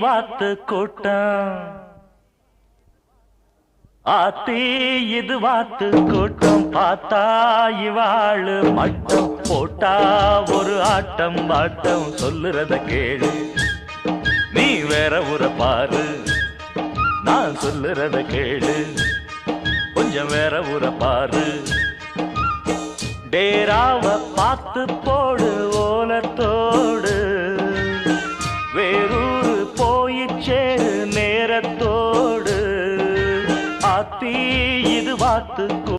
வாத்து கூட்டம். ஆத்தி இது வாத்து கூட்டம். பார்த்தா இவாளு மட்டம் போட்டா ஒரு ஆட்டம் பாட்டம் சொல்லுறத கேளு. நீ வேற ஊரை பாரு நான் சொல்லுறத கேளு. கொஞ்சம் வேற ஊரை பாரு. டேராவ பார்த்து போடு இது வாத்து